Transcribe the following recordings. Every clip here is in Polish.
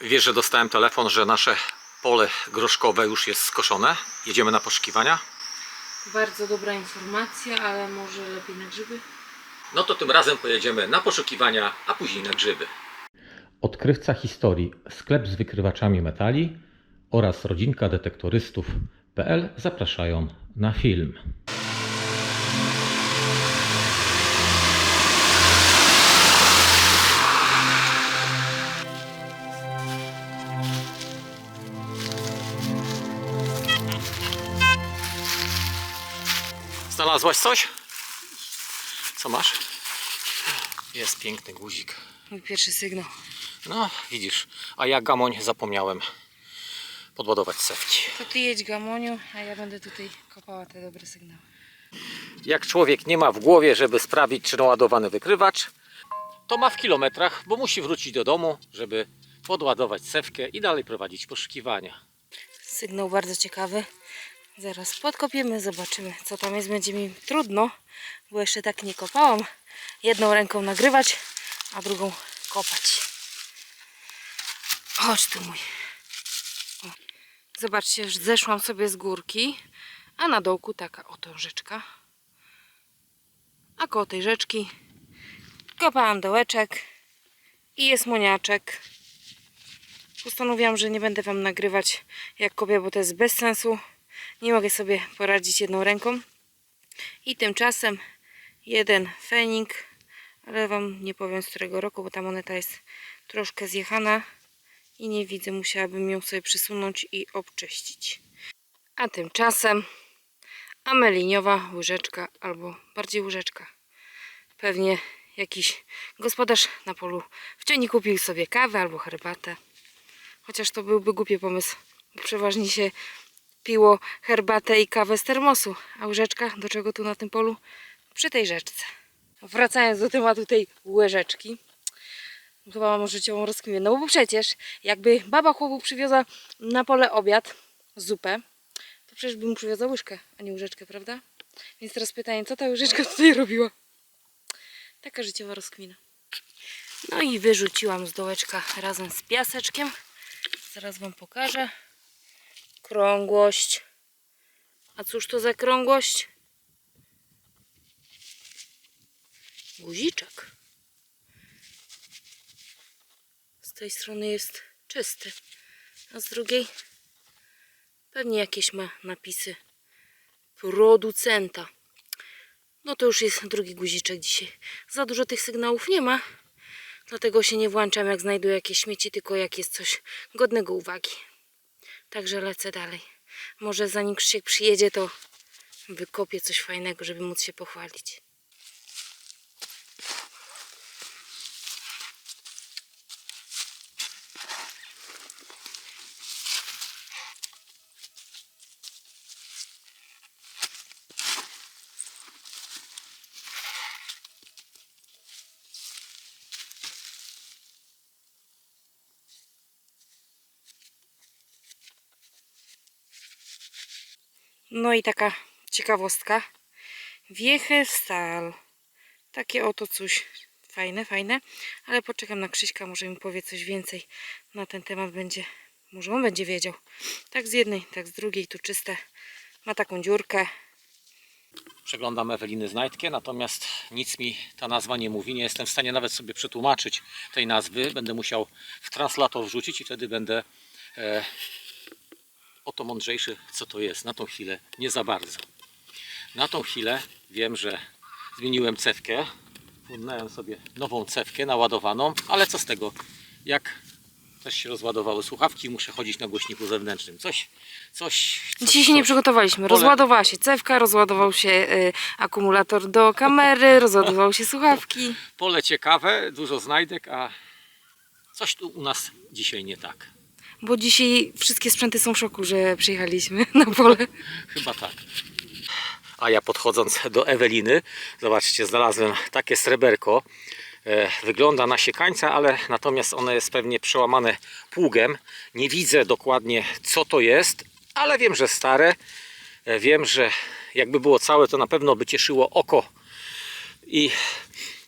Wiesz, że dostałem telefon, że nasze pole groszkowe już jest skoszone. Jedziemy na poszukiwania. Bardzo dobra informacja, ale może lepiej na grzyby? No to tym razem pojedziemy na poszukiwania, a później na grzyby. Odkrywca historii, sklep z wykrywaczami metali oraz rodzinka detektorystów.pl zapraszają na film. Znalazłaś coś? Co masz? Jest piękny guzik. Mój pierwszy sygnał. No, widzisz, a ja gamoń zapomniałem podładować sewci. To ty jedź Gamoniu, a ja będę tutaj kopała te dobre sygnały. Jak człowiek nie ma w głowie, żeby sprawdzić, czy naładowany wykrywacz, to ma w kilometrach, bo musi wrócić do domu, żeby podładować sewkę i dalej prowadzić poszukiwania. Sygnał bardzo ciekawy. Zaraz podkopiemy, zobaczymy co tam jest. Będzie mi trudno, bo jeszcze tak nie kopałam. Jedną ręką nagrywać, a drugą kopać. Chodź tu mój. O. Zobaczcie, że zeszłam sobie z górki, a na dołku taka oto rzeczka. A koło tej rzeczki kopałam dołeczek i jest moniaczek. Postanowiłam, że nie będę Wam nagrywać jak kopię, bo to jest bez sensu. Nie mogę sobie poradzić jedną ręką. I tymczasem jeden fenik, ale Wam nie powiem z którego roku, bo ta moneta jest troszkę zjechana i nie widzę, musiałabym ją sobie przysunąć i obczyścić. A tymczasem ameliniowa łyżeczka, albo bardziej łyżeczka. Pewnie jakiś gospodarz na polu wciąż kupił sobie kawę albo herbatę. Chociaż to byłby głupi pomysł, bo przeważnie się piło herbatę i kawę z termosu. A łyżeczka do czego tu na tym polu? Przy tej rzeczce. Wracając do tematu tej łyżeczki. Chyba mam życiową rozkminę. No bo przecież jakby baba chłopu przywiozła na pole obiad, zupę, to przecież by mu przywiozła łyżkę, a nie łyżeczkę, prawda? Więc teraz pytanie, co ta łyżeczka tutaj robiła? Taka życiowa rozkmina. No i wyrzuciłam z dołeczka razem z piaseczkiem. Zaraz Wam pokażę. Krągłość. A cóż to za krągłość? Guziczek. Z tej strony jest czysty, a z drugiej pewnie jakieś ma napisy producenta. No to już jest drugi guziczek dzisiaj. Za dużo tych sygnałów nie ma. Dlatego się nie włączam, jak znajduję jakieś śmieci, tylko jak jest coś godnego uwagi. Także lecę dalej. Może zanim Krzysiek przyjedzie, to wykopię coś fajnego, żeby móc się pochwalić. No i taka ciekawostka. Wiechy stal. Takie oto coś. Fajne, fajne. Ale poczekam na Krzyśka, może mi powie coś więcej na ten temat. Będzie, może on będzie wiedział. Tak z jednej, tak z drugiej. Tu czyste. Ma taką dziurkę. Przeglądam Eweliny Znajdkę, natomiast nic mi ta nazwa nie mówi. Nie jestem w stanie nawet sobie przetłumaczyć tej nazwy. Będę musiał w translator wrzucić i wtedy będę e, o to mądrzejszy, co to jest. Na tą chwilę nie za bardzo. Na tą chwilę wiem, że zmieniłem cewkę. Fundnąłem sobie nową cewkę naładowaną, ale co z tego? Jak też się rozładowały słuchawki, muszę chodzić na głośniku zewnętrznym. Coś, coś. coś Dzisiaj się nie przygotowaliśmy. Rozładowała się cewka, rozładował się y, akumulator do kamery, rozładowały się słuchawki. Pole ciekawe, dużo znajdek, a coś tu u nas dzisiaj nie tak. Bo dzisiaj wszystkie sprzęty są w szoku, że przyjechaliśmy na pole. Chyba tak. A ja podchodząc do Eweliny, zobaczcie, znalazłem takie sreberko. E, Wygląda na siekańca, ale natomiast ono jest pewnie przełamane pługiem. Nie widzę dokładnie co to jest, ale wiem, że stare. E, Wiem, że jakby było całe, to na pewno by cieszyło oko i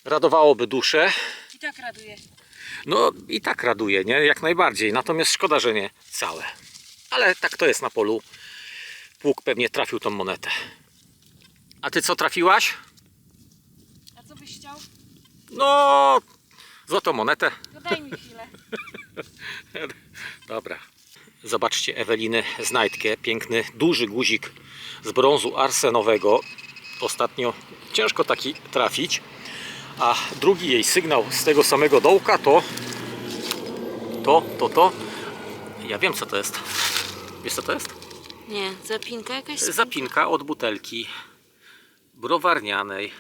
radowałoby duszę. I tak raduje. No i tak raduje, nie? Jak najbardziej. Natomiast szkoda, że nie całe. Ale tak to jest na polu. Pług pewnie trafił tą monetę. A ty co trafiłaś? A co byś chciał? No, złotą monetę. No daj mi chwilę. Dobra. Zobaczcie Eweliny znajdkę. Piękny, duży guzik z brązu arsenowego. Ostatnio ciężko taki trafić. A drugi jej sygnał z tego samego dołka to to, to, to. Ja wiem co to jest. Wiesz co to jest? Nie, zapinka jakaś? Zapinka od butelki browarnianej.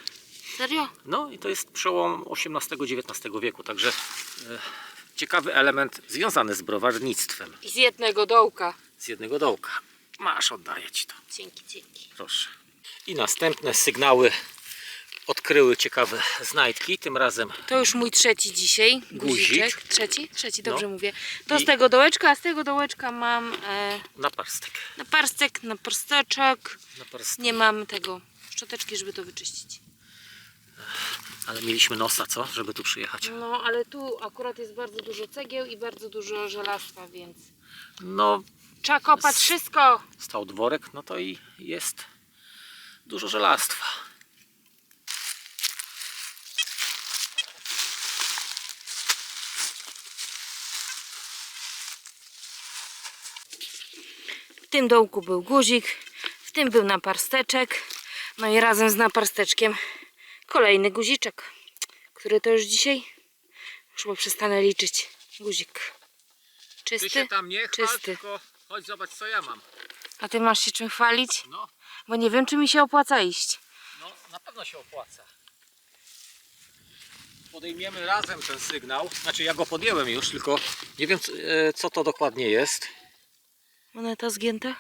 Serio? No i to jest przełom XVIII-XIX wieku, także e, ciekawy element związany z browarnictwem. I z jednego dołka. z jednego dołka. Masz, oddaję ci to. Dzięki, dzięki. Proszę. I następne sygnały odkryły ciekawe znajdki. Tym razem To już mój trzeci dzisiaj. Guzik. Guziczek. Trzeci? Trzeci, dobrze No. mówię. To I- z tego dołeczka, a z tego dołeczka mam e, naparstek. naparstek, naparsteczek. naparstek. Nie mam tego szczoteczki, żeby to wyczyścić. Ale mieliśmy nosa, co? Żeby tu przyjechać. No, ale tu akurat jest bardzo dużo cegieł i bardzo dużo żelastwa, więc No, trzeba kopać wszystko. stał dworek, no to i jest dużo żelastwa. W tym dołku był guzik, w tym był naparsteczek. No i razem z naparsteczkiem kolejny guziczek, który to już dzisiaj już chyba przestanę liczyć. Guzik. Czysty? tam nie Czysty. tylko chodź zobacz co ja mam. A ty masz się czym chwalić? No, Bo nie wiem, czy mi się opłaca iść. no na pewno się opłaca. Podejmiemy razem ten sygnał. Znaczy ja go podjęłem już, tylko nie wiem c- e, co to dokładnie jest. Moneta zgięta? E,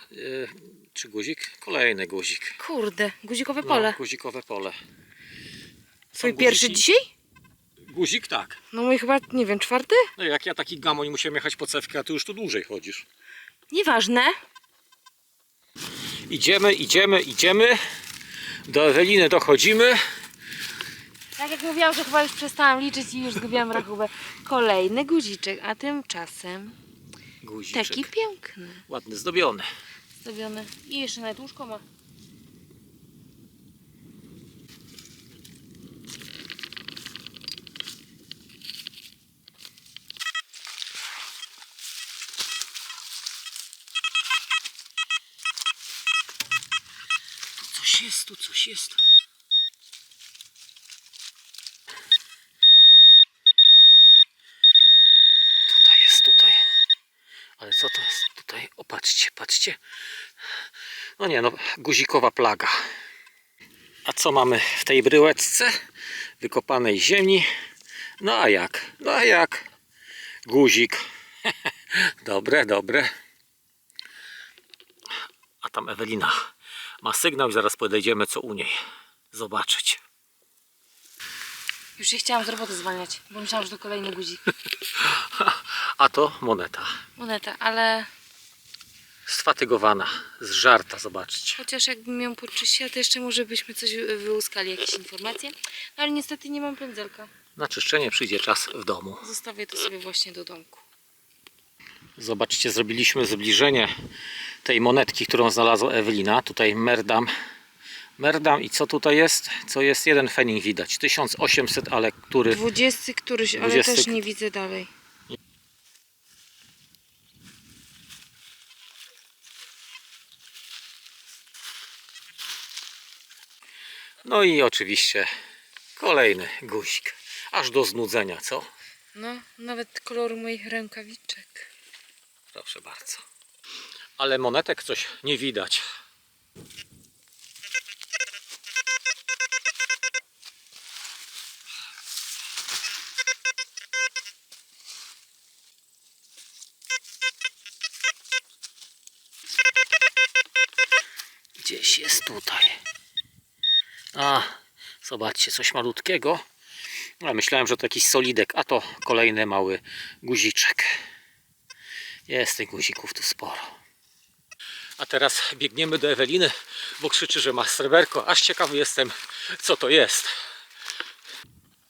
Czy guzik? Kolejny guzik. Kurde, guzikowe pole. No, guzikowe pole. Twój pierwszy dzisiaj? Guzik tak. No mój chyba, nie wiem, czwarty? No jak ja taki gamoń musiałem jechać po cewkę, a ty już tu dłużej chodzisz. Nieważne. Idziemy, idziemy, idziemy. Do Eweliny dochodzimy. Tak jak mówiłam, że chyba już przestałam liczyć i już zgubiłam rachubę. Kolejny guziczek, a tymczasem Guziczek. taki piękny, Ładny, zdobiony. zdobiony. I jeszcze nawet łóżko ma. Tu coś jest, tu coś jest. Tutaj jest, tutaj. Ale co to jest tutaj? O, patrzcie, patrzcie. No nie, no, guzikowa plaga. A co mamy w tej bryłeczce? Wykopanej ziemi. No a jak? No a jak? Guzik. dobre, dobre. A tam Ewelina ma sygnał i zaraz podejdziemy co u niej. Zobaczyć. Już się chciałam z roboty zwalniać, bo myślałam, że to kolejny guzik. A to moneta. Moneta, ale Sfatygowana, zżarta, zobaczcie. chociaż jakbym ją poczyściła, to jeszcze może byśmy coś wy- wyłuskali, jakieś informacje. No ale niestety nie mam pędzelka. Na czyszczenie przyjdzie czas w domu. Zostawię to sobie właśnie do domku. Zobaczcie, zrobiliśmy zbliżenie tej monetki, którą znalazła Ewelina. Tutaj Merdam. Merdam i co tutaj jest? Co jest? Jeden fening widać. 1800, ale który? Dwudziesty któryś, ale Dwudziesty. też nie widzę dalej. No i oczywiście kolejny guzik. Aż do znudzenia, co? No, nawet koloru moich rękawiczek. Proszę bardzo. Ale monetek coś nie widać. Gdzieś jest tutaj. A, zobaczcie, coś malutkiego. Ja myślałem, że to jakiś solidek, a to kolejny mały guziczek. Jest tych guzików tu sporo. A teraz biegniemy do Eweliny, bo krzyczy, że ma sreberko. Aż ciekawy jestem, co to jest.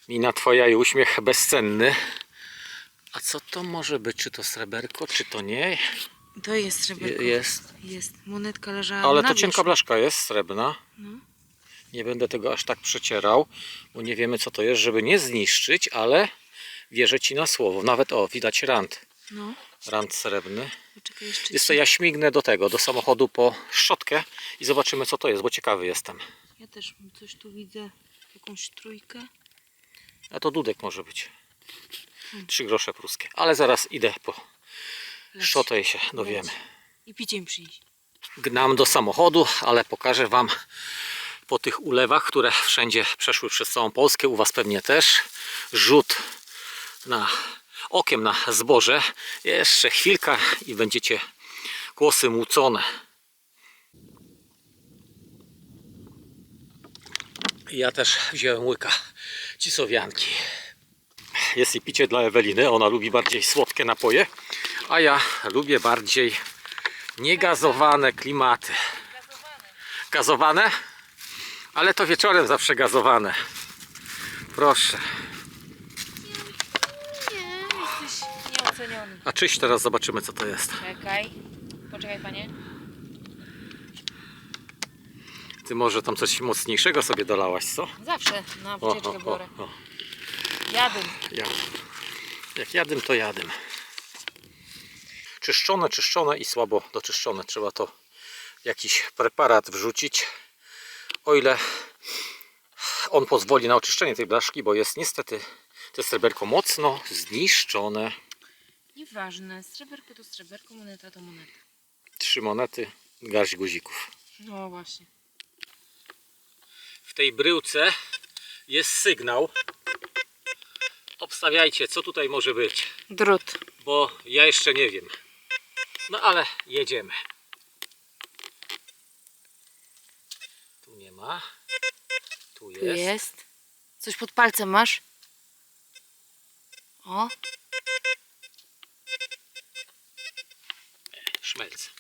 Mina twoja i uśmiech bezcenny. A co to może być? Czy to sreberko, czy to nie? To jest Je- sreberko. Jest. Jest. Monetka leżała Ale na to cienka wierzchu. blaszka jest, srebrna. No. Nie będę tego aż tak przecierał, bo nie wiemy co to jest, żeby nie zniszczyć, ale wierzę Ci na słowo. Nawet o, widać rand. No. Rand srebrny. Poczekaj jeszcze. Jest to ja śmignę do tego, do samochodu po szczotkę i zobaczymy co to jest, bo ciekawy jestem. Ja też coś tu widzę. Jakąś trójkę. A to dudek może być. Trzy grosze pruskie. Ale zaraz idę po Leć. szczotę i się dowiemy. I picie mi przynieść. Gnam do samochodu, ale pokażę Wam po tych ulewach, które wszędzie przeszły przez całą Polskę, u Was pewnie też, rzut na okiem na zboże. Jeszcze chwilka i będziecie kłosy mucone. Ja też wziąłem łyka cisowianki. Jest i picie dla Eweliny, ona lubi bardziej słodkie napoje, a ja lubię bardziej Niegazowane klimaty. Gazowane? Ale to wieczorem zawsze gazowane. Proszę. Nie, jesteś nieoceniony. A czyś teraz zobaczymy co to jest. Czekaj. Poczekaj panie. Ty może tam coś mocniejszego sobie dolałaś, co? Zawsze na O, wycieczkę o, biorę. o, o. Jadłem. Jadym. Jak jadym, to jadym. Czyszczone, czyszczone i słabo doczyszczone. Trzeba to jakiś preparat wrzucić. O ile on pozwoli na oczyszczenie tej blaszki, bo jest niestety to sreberko mocno zniszczone. Nieważne. Sreberko to sreberko, moneta to moneta. Trzy monety, garść guzików. No właśnie. W tej bryłce jest sygnał. Obstawiajcie, co tutaj może być. Drut. bo ja jeszcze nie wiem. No ale jedziemy. Tu nie ma. Tu jest. Tu jest. Coś pod palcem masz? O. Szmelc.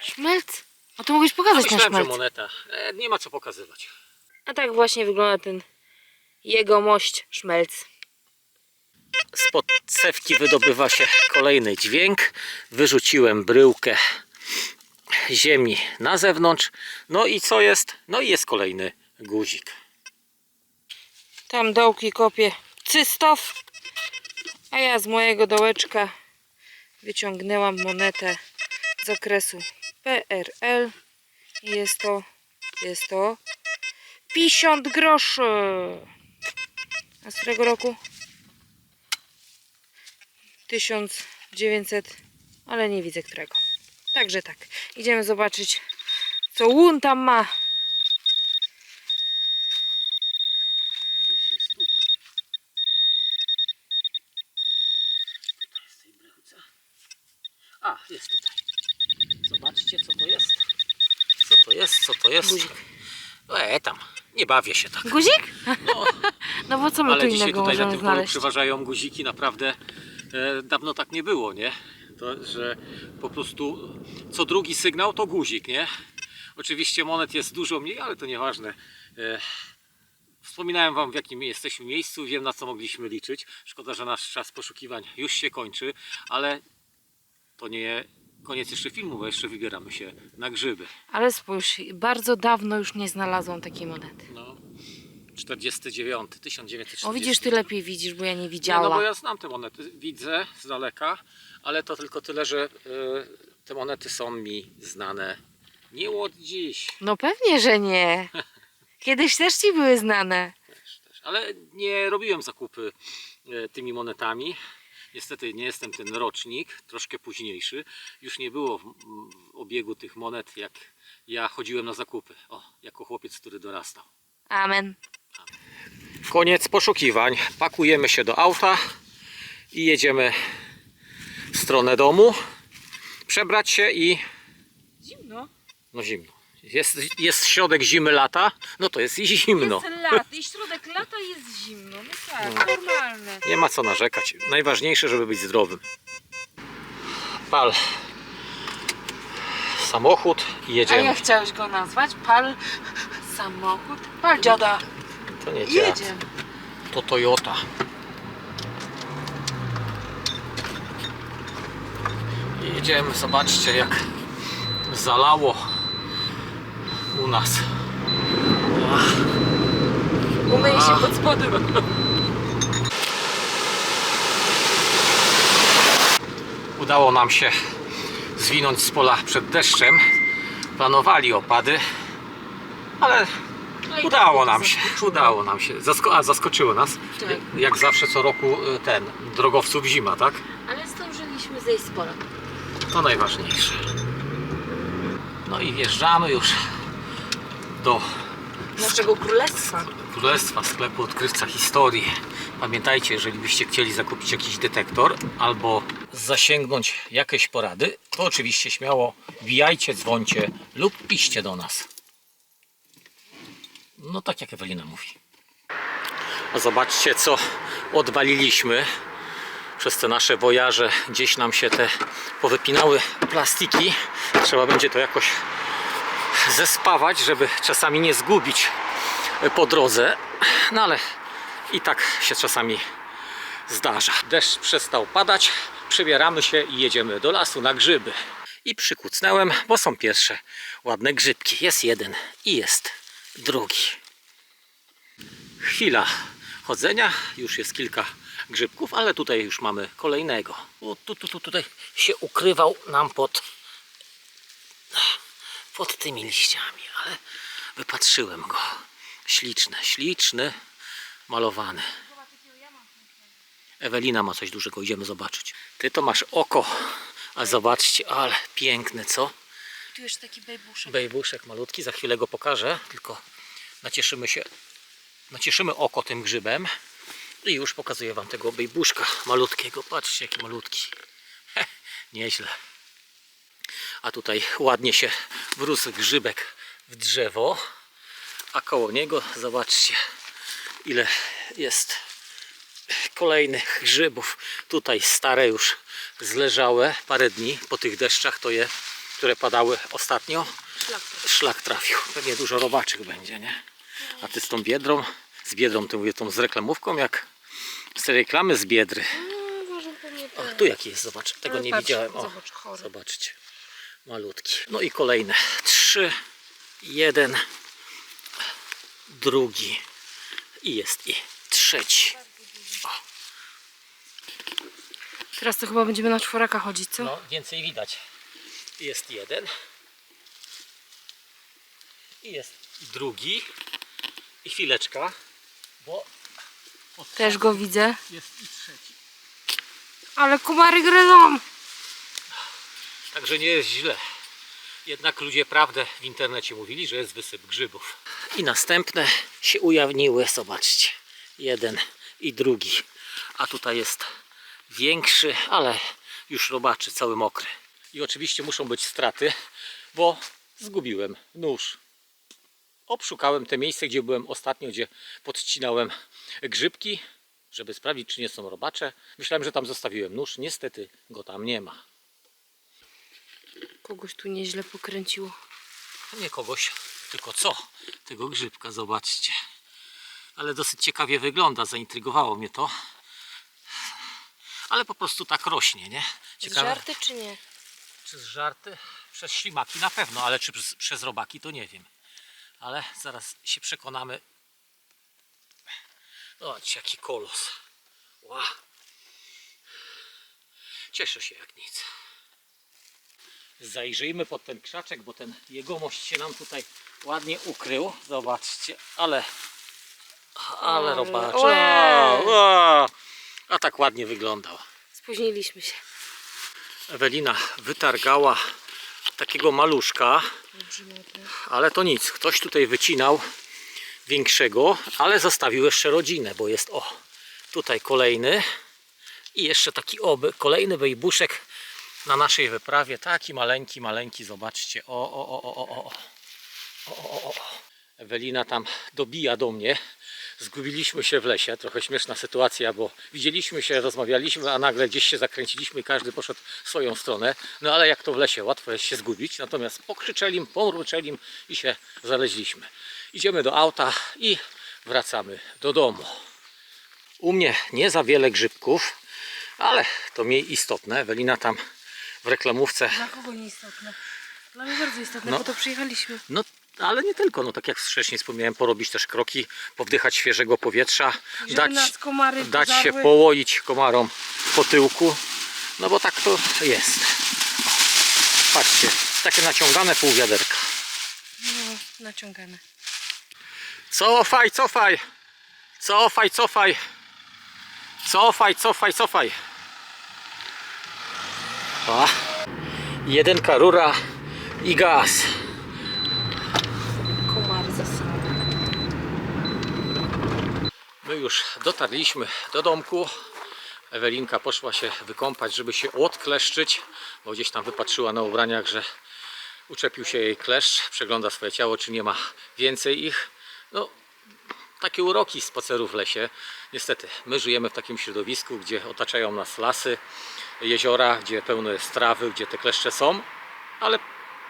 Szmelc. A to mogłeś pokazać na myślałem, że szmelc. moneta. E, nie ma co pokazywać. A tak właśnie wygląda ten jego mość szmelc. Spod cewki wydobywa się kolejny dźwięk. Wyrzuciłem bryłkę ziemi na zewnątrz. No i co jest? No i jest kolejny guzik. Tam dołki kopie Cystow. A ja z mojego dołeczka wyciągnęłam monetę z okresu PRL. I Jest to, jest to 50 groszy. A z którego roku? 1900, ale nie widzę którego. Także tak, idziemy zobaczyć co łun tam ma. A, jest tutaj. Zobaczcie, co to jest. Co to jest, co to jest. Guzik. E, tam. Nie bawię się tak. Guzik? No, No bo co my tu ale dzisiaj innego tutaj na możemy tym polu znaleźć? przeważają guziki. Naprawdę e, dawno tak nie było, nie? To, że po prostu co drugi sygnał to guzik, nie? Oczywiście monet jest dużo mniej, ale to nieważne. E, Wspominałem Wam w jakim jesteśmy miejscu, wiem na co mogliśmy liczyć. Szkoda, że nasz czas poszukiwań już się kończy, ale to nie koniec jeszcze filmu, bo jeszcze wybieramy się na grzyby. Ale spójrz, bardzo dawno już nie znalazłam takiej monety. No, 49, 1940. O widzisz, ty lepiej widzisz, bo ja nie Nie, widziałam. no bo ja znam te monety, widzę z daleka, ale to tylko tyle, że y, te monety są mi znane nie od dziś. No pewnie, że nie. Kiedyś też ci były znane. Też, też. Ale nie robiłem zakupy y, tymi monetami. Niestety nie jestem ten rocznik, troszkę późniejszy. Już nie było w, w obiegu tych monet, jak ja chodziłem na zakupy. O, jako chłopiec, który dorastał. Amen. Koniec poszukiwań. Pakujemy się do auta i jedziemy w stronę domu. Przebrać się i Zimno. no zimno. Jest, jest środek zimy lata, no to jest zimno. Jest lat i środek lata jest zimno. No tak, normalne. Nie ma co narzekać. Najważniejsze, żeby być zdrowym. Pal samochód i A jedziemy. jak chciałeś go nazwać? Pal samochód? Pal dziada. To nie dziad, to Toyota. Jedziemy, zobaczcie jak zalało u nas. Umyję się pod spodem. Udało nam się zwinąć z pola przed deszczem. Planowali opady, ale udało nam się. Udało nam się. Zasko a zaskoczyło nas. Tak. Jak zawsze co roku y, ten drogowców zima, tak? Ale zdążyliśmy zejść z pola. To najważniejsze. No i wjeżdżamy już do Naszego królestwa. Królestwa sklepu odkrywca historii. Pamiętajcie, jeżeli byście chcieli zakupić jakiś detektor albo zasięgnąć jakieś porady, to oczywiście śmiało wbijajcie, dzwońcie lub piszcie do nas. No tak jak Ewelina mówi. A zobaczcie co odwaliliśmy przez te nasze wojaże. Gdzieś nam się te powypinały plastiki. Trzeba będzie to jakoś zespawać, żeby czasami nie zgubić po drodze. No ale i tak się czasami zdarza. Deszcz przestał padać, przebieramy się i jedziemy do lasu na grzyby. I przykucnęłem, bo są pierwsze ładne grzybki. Jest jeden i jest drugi. Chwila chodzenia, już jest kilka grzybków, ale tutaj już mamy kolejnego. O, tu, tu, tu, tutaj się ukrywał nam pod pod tymi liściami, ale wypatrzyłem go. Śliczny, śliczny, malowany. Ewelina ma coś dużego, idziemy zobaczyć. Ty to masz oko, a zobaczcie, ale piękny, co? Tu taki bejbuszek. Bejbuszek malutki, za chwilę go pokażę, tylko nacieszymy się, nacieszymy oko tym grzybem i już pokazuję Wam tego bejbuszka malutkiego. Patrzcie, jaki malutki. Heh, nieźle. A tutaj ładnie się wrósł grzybek w drzewo, a koło niego zobaczcie, ile jest kolejnych grzybów. Tutaj stare już zleżałe parę dni po tych deszczach, to je, które padały ostatnio Szlak. szlak trafił. Pewnie dużo robaczek będzie, nie? A ty z tą biedrą, z biedrą, to mówię, tą z reklamówką, jak z tej reklamy z biedry. O, tu jaki jest, zobacz, tego Ale nie patrz, widziałem. O, zobacz, chory. zobaczcie, malutki. No i kolejne, trzy, jeden, drugi i jest i trzeci. Teraz to chyba będziemy na czworaka chodzić, co? No, więcej widać. Jest jeden. I jest drugi. I chwileczka, bo Też go widzę. jest i trzeci. Ale kumary gryzą. Także nie jest źle. Jednak ludzie prawdę w internecie mówili, że jest wysyp grzybów. I następne się ujawniły, zobaczcie. Jeden i drugi. A tutaj jest większy, ale już robaczy, cały mokry. I oczywiście muszą być straty, bo zgubiłem nóż. Obszukałem te miejsce, gdzie byłem ostatnio, gdzie podcinałem grzybki, żeby sprawdzić, czy nie są robacze. Myślałem, że tam zostawiłem nóż. Niestety go tam nie ma. Kogoś tu nieźle pokręciło. Nie kogoś, tylko co? Tego grzybka, zobaczcie. Ale dosyć ciekawie wygląda, zaintrygowało mnie to. Ale po prostu tak rośnie, nie? Ciekawe, Żarty czy nie? Czy żarty? Przez ślimaki na pewno, ale czy przez, przez robaki to nie wiem. Ale zaraz się przekonamy. Zobaczcie, jaki kolos. Ła. Cieszę się jak nic. Zajrzyjmy pod ten krzaczek, bo ten jegomość się nam tutaj ładnie ukrył. Zobaczcie, ale ale. A, a, a tak ładnie wyglądał. Spóźniliśmy się. Ewelina wytargała takiego maluszka, ale to nic. Ktoś tutaj wycinał większego, ale zostawił jeszcze rodzinę, bo jest o, tutaj kolejny i jeszcze taki oby, kolejny bejbuszek na naszej wyprawie. Taki maleńki, maleńki, zobaczcie. O, o, o, o, o, o. O, o, o, o. Ewelina tam dobija do mnie. Zgubiliśmy się w lesie. Trochę śmieszna sytuacja, bo widzieliśmy się, rozmawialiśmy, a nagle gdzieś się zakręciliśmy i każdy poszedł w swoją stronę. No ale jak to w lesie, łatwo jest się zgubić. Natomiast pokrzyczelim, pomruczelim i się znaleźliśmy. Idziemy do auta i wracamy do domu. U mnie nie za wiele grzybków, ale to mniej istotne. Ewelina tam w reklamówce. Dla kogo nieistotne? Dla mnie bardzo istotne, No. bo to przyjechaliśmy. No, ale nie tylko, no tak jak wcześniej wspomniałem, porobić też kroki, powdychać świeżego powietrza, Żeby dać, dać się połoić komarom po tyłku, no bo tak to jest. Patrzcie, takie naciągane pół wiaderka. No, naciągane. Cofaj, cofaj! Cofaj, cofaj! Cofaj, cofaj, cofaj! A. Jedynka rura i gaz. My już dotarliśmy do domku. Ewelinka poszła się wykąpać, żeby się odkleszczyć, bo gdzieś tam wypatrzyła na ubraniach, że uczepił się jej kleszcz. Przegląda swoje ciało, czy nie ma więcej ich. No, takie uroki spaceru w lesie. Niestety, my żyjemy w takim środowisku, gdzie otaczają nas lasy, jeziora, gdzie pełno jest trawy, gdzie te kleszcze są, ale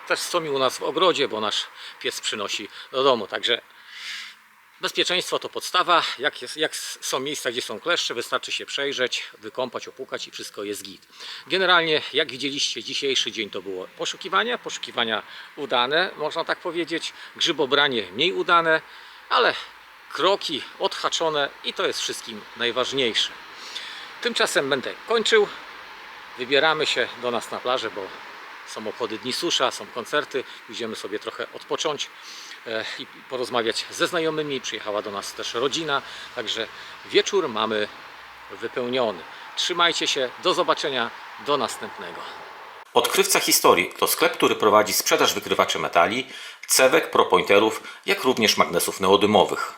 też są i u nas w ogrodzie, bo nasz pies przynosi do domu. Także Bezpieczeństwo to podstawa. Jak, jest, jak są miejsca, gdzie są kleszcze, wystarczy się przejrzeć, wykąpać, opłukać i wszystko jest git. Generalnie, jak widzieliście, dzisiejszy dzień to było poszukiwania. Poszukiwania udane, można tak powiedzieć. Grzybobranie mniej udane, ale kroki odhaczone i to jest wszystkim najważniejsze. Tymczasem będę kończył. Wybieramy się do nas na plażę, bo są obchody Dni Susza, są koncerty. Pójdziemy sobie trochę odpocząć i porozmawiać ze znajomymi. Przyjechała do nas też rodzina, także wieczór mamy wypełniony. Trzymajcie się, do zobaczenia, do następnego. Odkrywca Historii to sklep, który prowadzi sprzedaż wykrywaczy metali, cewek, propointerów, jak również magnesów neodymowych.